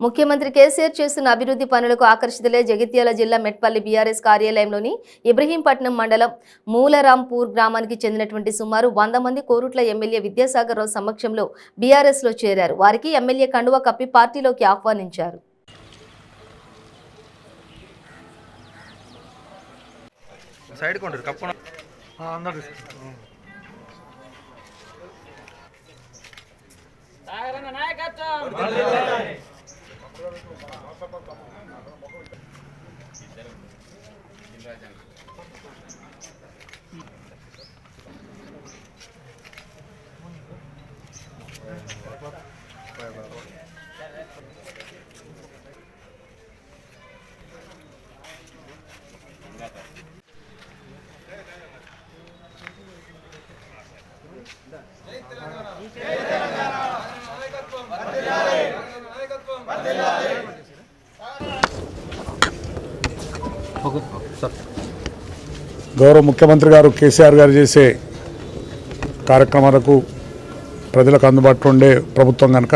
ముఖ్యమంత్రి కేసీఆర్ చేస్తున్న అభివృద్ధి పనులకు ఆకర్షితులే జగిత్యాల జిల్లా మెట్పల్లి బీఆర్ఎస్ కార్యాలయంలోని ఇబ్రహీంపట్నం మండలం మూలరాంపూర్ గ్రామానికి చెందినటువంటి సుమారు వంద మంది కోరుట్ల ఎమ్మెల్యే విద్యాసాగర్ రావు సమక్షంలో బీఆర్ఎస్లో చేరారు. వారికి ఎమ్మెల్యే కండువా కప్పి పార్టీలోకి ఆహ్వానించారు. సైడ్ కొంటారు కప్పు అందరు జై తెలంగాణ. గౌరవ ముఖ్యమంత్రి గారు కేసీఆర్ గారు చేసే కార్యక్రమాలకు ప్రజలకు అందుబాటులో ఉండే ప్రభుత్వం కనుక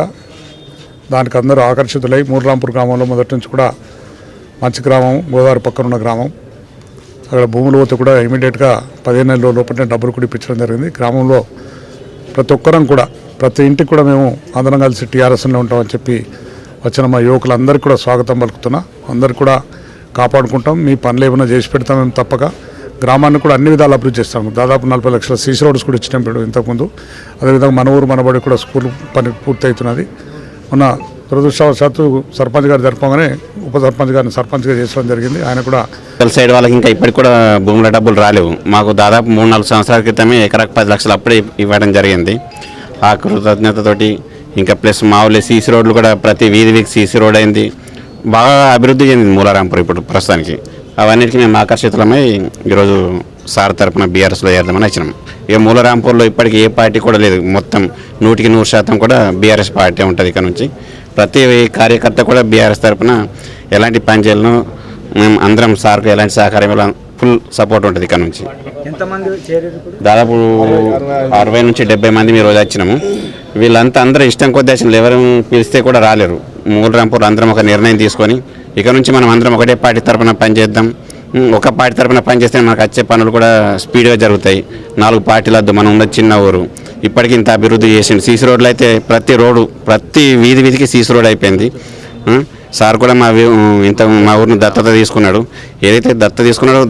దానికి అందరూ ఆకర్షితులై మూర్లాంపూర్ గ్రామంలో మొదటి నుంచి కూడా మంచి గ్రామం గోదావరి పక్కన ఉన్న గ్రామం. అక్కడ భూములు పోతే కూడా ఇమీడియట్గా పదిహేను నెలల లోపలనే డబ్బులు కూడా ఇప్పించడం జరిగింది. గ్రామంలో ప్రతి ఒక్కరం కూడా ప్రతి ఇంటికి కూడా మేము అందరం కలిసి టీఆర్ఎస్లో ఉంటామని చెప్పి వచ్చిన మా యువకులందరికీ కూడా స్వాగతం పలుకుతున్నా. అందరికీ కూడా కాపాడుకుంటాం. మీ పనులు ఏమైనా చేసి పెడతాం మేము తప్పక. గ్రామాన్ని కూడా అన్ని విధాలు అభివృద్ధి చేస్తాము. దాదాపు నలభై లక్షల సీసీ రోడ్స్ కూడా ఇచ్చినాం ఇప్పుడు ఇంతకుముందు. అదేవిధంగా మన ఊరు మనబడి కూడా స్కూల్ పని పూర్తవుతున్నది మొన్న దురదృష్టవశాత్తు సర్పంచ్ గారు జరపగానే ఉప సర్పంచ్ గారిని సర్పంచ్గా చేసుకోవడం జరిగింది. ఆయన కూడా లోకల్ సైడ్ వాళ్ళకి ఇంకా ఇప్పటికి కూడా భూముల డబ్బులు రాలేవు. మాకు దాదాపు మూడు నాలుగు సంవత్సరాల క్రితమే ఎకరాకు పది లక్షలు అప్పుడే ఇవ్వడం జరిగింది. ఆ కృతజ్ఞతతోటి ఇంకా ప్లస్ మా ఊళ్ళో సీసీ రోడ్లు కూడా ప్రతి వీధి వీధి సీసీ రోడ్ అయింది. బాగా అభివృద్ధి చెందింది మూలారాంపూర్ ఇప్పుడు ప్రస్తుతానికి. అవన్నిటికీ మేము ఆకర్షితులమై ఈరోజు సార్ తరపున బీఆర్ఎస్లో చేద్దామని వచ్చినాం. ఇక మూలరాంపూర్లో ఇప్పటికి ఏ పార్టీ కూడా లేదు. మొత్తం నూటికి నూరు శాతం కూడా బీఆర్ఎస్ పార్టీ ఉంటుంది ఇక్కడ నుంచి. ప్రతి కార్యకర్త కూడా బీఆర్ఎస్ తరపున ఎలాంటి పని చేయాలనో మేము అందరం సార్కు ఎలాంటి సహకారం ఫుల్ సపోర్ట్ ఉంటుంది ఇక్కడ నుంచి. దాదాపు అరవై నుంచి డెబ్బై మంది మీ రోజు వచ్చినాము. వీళ్ళంతా అందరూ ఇష్టం కొద్ది అసలు ఎవరు పిలిస్తే కూడా రాలేరు. మూలరాంపూర్ అందరం ఒక నిర్ణయం తీసుకొని ఇక నుంచి మనం అందరం ఒకటే పార్టీ తరపున పనిచేద్దాం. ఒక పార్టీ తరపున పనిచేస్తే మనకు వచ్చే పనులు కూడా స్పీడ్గా జరుగుతాయి. నాలుగు పార్టీలు వద్దు మనం ఉన్నది చిన్న ఊరు. ఇప్పటికి ఇంత అభివృద్ధి చేసింది సీసీ రోడ్లు అయితే ప్రతి రోడ్డు ప్రతి వీధి వీధికి సీసీ రోడ్ అయిపోయింది. సార్ కూడా మా ఇంత మా ఊరిని దత్తత తీసుకున్నాడు. ఏదైతే దత్తత తీసుకున్నాడో